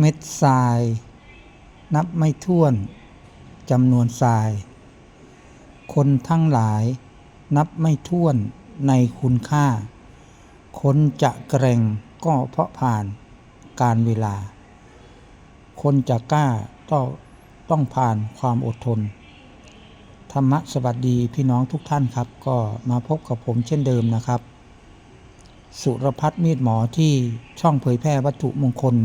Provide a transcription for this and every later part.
เม็ดทราย นับไม่ถ้วนจำนวนทราย คนทั้งหลายนับไม่ถ้วนในคุณค่า คนจะแกร่งก็เพราะผ่านการเวลา คนจะกล้าต้องต้องผ่านความอดทน ธรรมะสวัสดีพี่น้องทุกท่านครับ ก็มาพบกับผมเช่นเดิมนะครับ สุรพัฒน์มีดหมอที่ช่องเผยแพร่วัตถุมงคล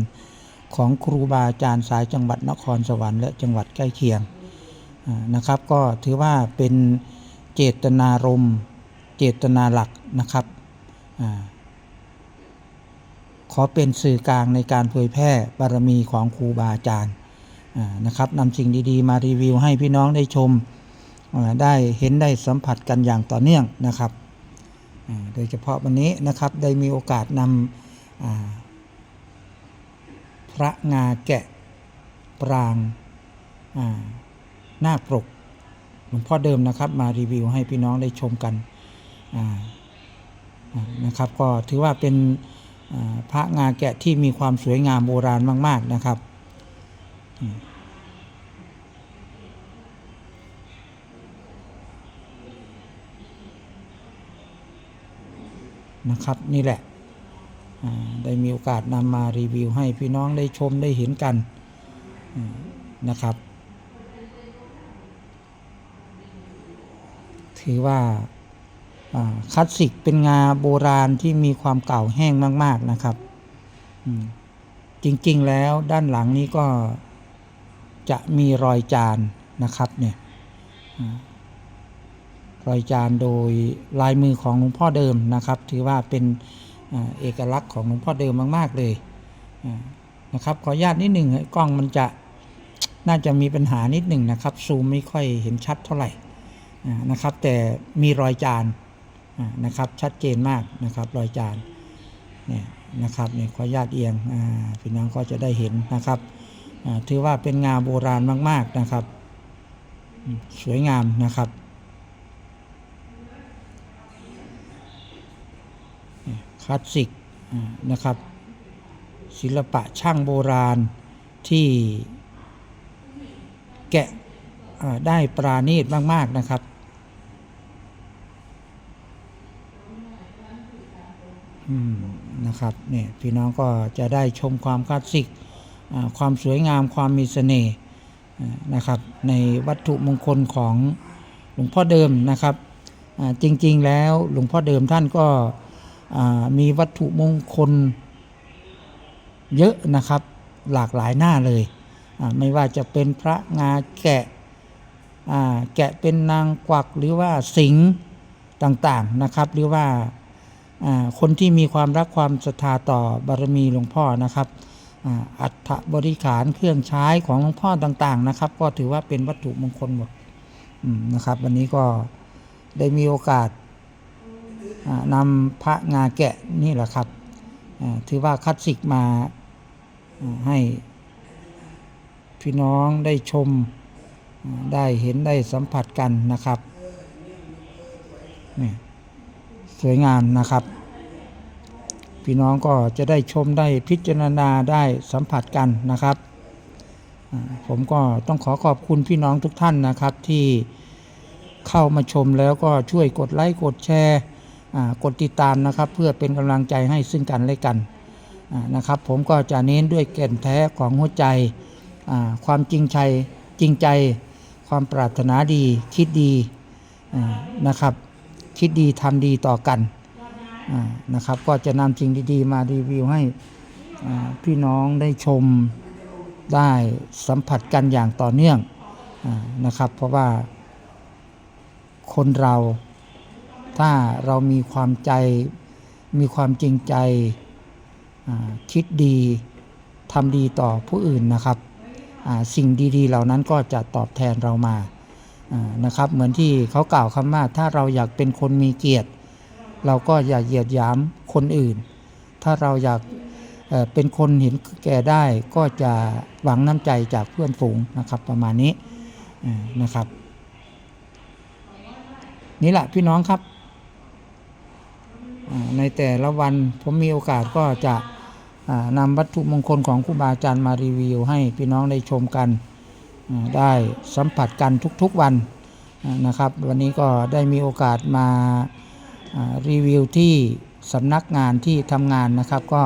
ของครูบาอาจารย์สายจังหวัดนครสวรรค์และจังหวัดใกล้เคียงนะครับ ก็ถือว่าเป็นเจตนารมณ์เจตนาหลักนะครับอขอเป็นสื่อกลางในการเผยแพร่บารมีของครูบาอาจารย์นะครับนำสิ่งดีๆ มารีวิวให้พี่น้องได้ชมได้เห็นได้สัมผัสกันอย่างต่อเนื่องนะครับโดยเฉพาะวันนี้นะครับได้มีโอกาสนำ พระงาแกะ ปรางหน้าปรกหลวงพ่อเดิมนะครับ มารีวิวให้พี่น้องได้ชมกันนะครับ ก็ถือว่าเป็นพระงาแกะที่มีความสวยงามโบราณมาก ๆนะครับนะครับ นี่แหละ ได้มีโอกาสนำมารีวิวให้พี่น้องได้ชมได้เห็นกันนะครับ ถือว่าคลาสสิกเป็นงาโบราณที่มีความเก่าแห้งมาก ๆนะครับ จริงๆแล้วด้านหลังนี้ก็จะมีรอยจานนะครับเนี่ยรอยจานโดยลายมือของหลวงพ่อเดิมนะครับ ถือว่าเป็น เอกลักษณ์ของหลวงพ่อเดิมมาก ๆ เลยนะครับ ขออนุญาตนิดหนึ่งกล้องมันจะน่าจะมีปัญหานิดหนึ่งนะครับ ซูมไม่ค่อยเห็นชัดเท่าไหร่นะครับ แต่มีรอยจานนะครับ ชัดเจนมากนะครับ รอยจานเนี่ยนะครับเนี่ยขออนุญาตเอียงพี่น้องก็จะได้เห็นนะครับถือว่าเป็นงานโบราณมาก ๆนะครับ สวยงามนะครับ คลาสสิกนะครับ ศิลปะช่างโบราณที่แกะได้ปราณีตมาก ๆ นะครับอืมนะครับเนี่ยพี่น้องก็จะได้ชมความคลาสสิก ความสวยงามความมีเสน่ห์นะครับ ในวัตถุมงคลของหลวงพ่อเดิมนะครับ จริง ๆ แล้วหลวงพ่อเดิมท่านก็ มีวัตถุมงคลเยอะนะครับ หลากหลายหน้าเลย ไม่ว่าจะเป็นพระงาแกะแกะเป็นนางกวักหรือว่าสิงห์ต่างๆนะครับ หรือว่าคนที่มีความรักความศรัทธาต่อบารมีหลวงพ่อนะครับอัฐบริขารเครื่องใช้ของหลวงพ่อต่างๆนะครับ ก็ถือว่าเป็นวัตถุมงคลหมดนะครับ วันนี้ก็ได้มีโอกาส นำพระงาแกะนี่แหละครับ ถือว่าคลาสสิกมาให้พี่น้องได้ชมได้เห็นได้สัมผัสกันนะครับนี่สวยงามนะครับ พี่น้องก็จะได้ชมได้พิจารณาได้สัมผัสกันนะครับ ผมก็ต้องขอขอบคุณพี่น้องทุกท่านนะครับที่เข้ามาชมแล้วก็ช่วยกดไลค์กดแชร์ กดติดตามนะครับ เพื่อเป็นกำลังใจให้ซึ่งกันและกันนะครับ ผมก็จะเน้นด้วยแก่นแท้ของหัวใจ ความจริงใจจริงใจ ความปรารถนาดี คิดดีนะครับ คิดดีทำดีต่อกันนะครับ ก็จะนำสิ่งดีๆ มารีวิวให้พี่น้องได้ชมได้สัมผัสกันอย่างต่อเนื่องอานะครับ เพราะว่าคนเรา ถ้าเรามีความใจ มีความจริงใจคิดดีทำดีต่อผู้อื่นนะครับ สิ่งดีๆ เหล่านั้นก็จะตอบแทนเรามานะครับ เหมือนที่เขากล่าวคำว่าถ้าเราอยากเป็นคนมีเกียรติ เราก็อย่าเหยียดหยามคนอื่น ถ้าเราอยากเป็นคนเห็นแก่ได้ก็จะหวังน้ำใจจากเพื่อนฝูงนะครับประมาณนี้นะครับ นี่แหละพี่น้องครับ ในแต่ละวันผมมีโอกาสก็จะนำวัตถุมงคลของครูบาอาจารย์มารีวิว ให้พี่น้องได้ชมกันได้สัมผัสกันทุกๆวันนะครับ วันนี้ก็ได้มีโอกาสมารีวิวที่สำนักงานที่ทำงานนะครับ ก็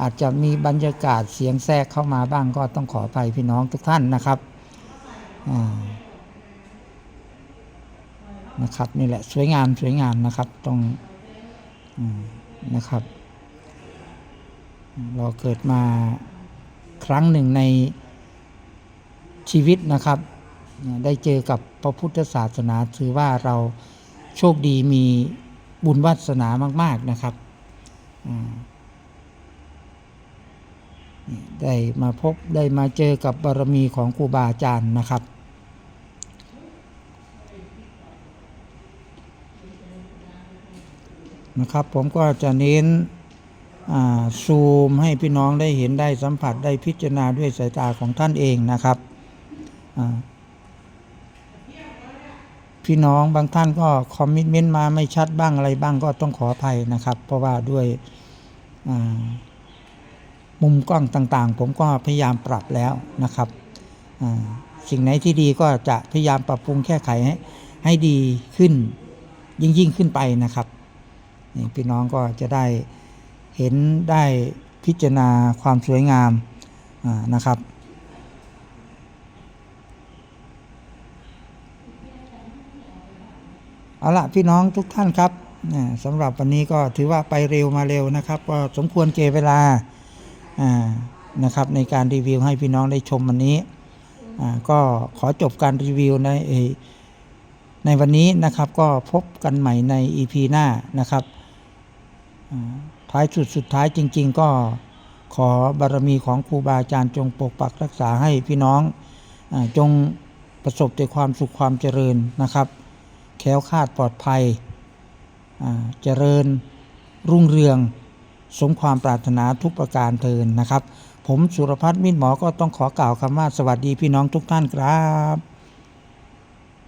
อาจจะมีบรรยากาศเสียงแทรกเข้ามาบ้างก็ต้องขออภัยพี่น้องทุกท่านนะครับนะครับนี่แหละสวยงามสวยงามนะครับต้อง นะครับ เราเกิดมาครั้งหนึ่งในชีวิตนะครับ ได้เจอกับพระพุทธศาสนาถือว่าเราโชคดีมีบุญวาสนามาก ๆนะครับ ได้มาพบได้มาเจอกับบารมีของครูบาอาจารย์นะครับ นะครับ ผมก็จะเน้นซูมให้พี่น้องได้เห็นได้สัมผัสได้พิจารณาด้วยสายตาของท่านเองนะครับ พี่น้องบางท่านก็คอมมิชเมนต์มาไม่ชัดบ้างอะไรบ้างก็ต้องขออภัยนะครับ เพราะว่าด้วยมุมกล้องต่างๆ ผมก็พยายามปรับแล้วนะครับ สิ่งไหนที่ดีก็จะพยายามปรับปรุงแก้ไขให้ให้ดีขึ้นยิ่งยิ่งขึ้นไปนะครับ พี่น้องก็จะได้เห็นได้พิจารณาความสวยงามนะครับ เอาละพี่น้องทุกท่านครับสำหรับวันนี้ก็ถือว่าไปเร็วมาเร็วนะครับ ก็สมควรเกเวลานะครับ ในการรีวิวให้พี่น้องได้ชมวันนี้ก็ขอจบการรีวิวในในวันนี้นะครับ ก็พบกันใหม่ใน EP หน้านะครับ ท้ายสุดสุดท้ายจริง ๆ ก็ขอบารมีของครูบาอาจารย์จงปกปักรักษาให้พี่น้องจงประสบแต่ความสุขความเจริญนะครับ แคล้วคลาดปลอดภัยเจริญรุ่งเรือง สมความปรารถนาทุกประการเทินนะครับ ผมสุรพัฒน์มิตรหมอก็ต้องขอกล่าวคำว่าสวัสดีพี่น้องทุกท่านครับ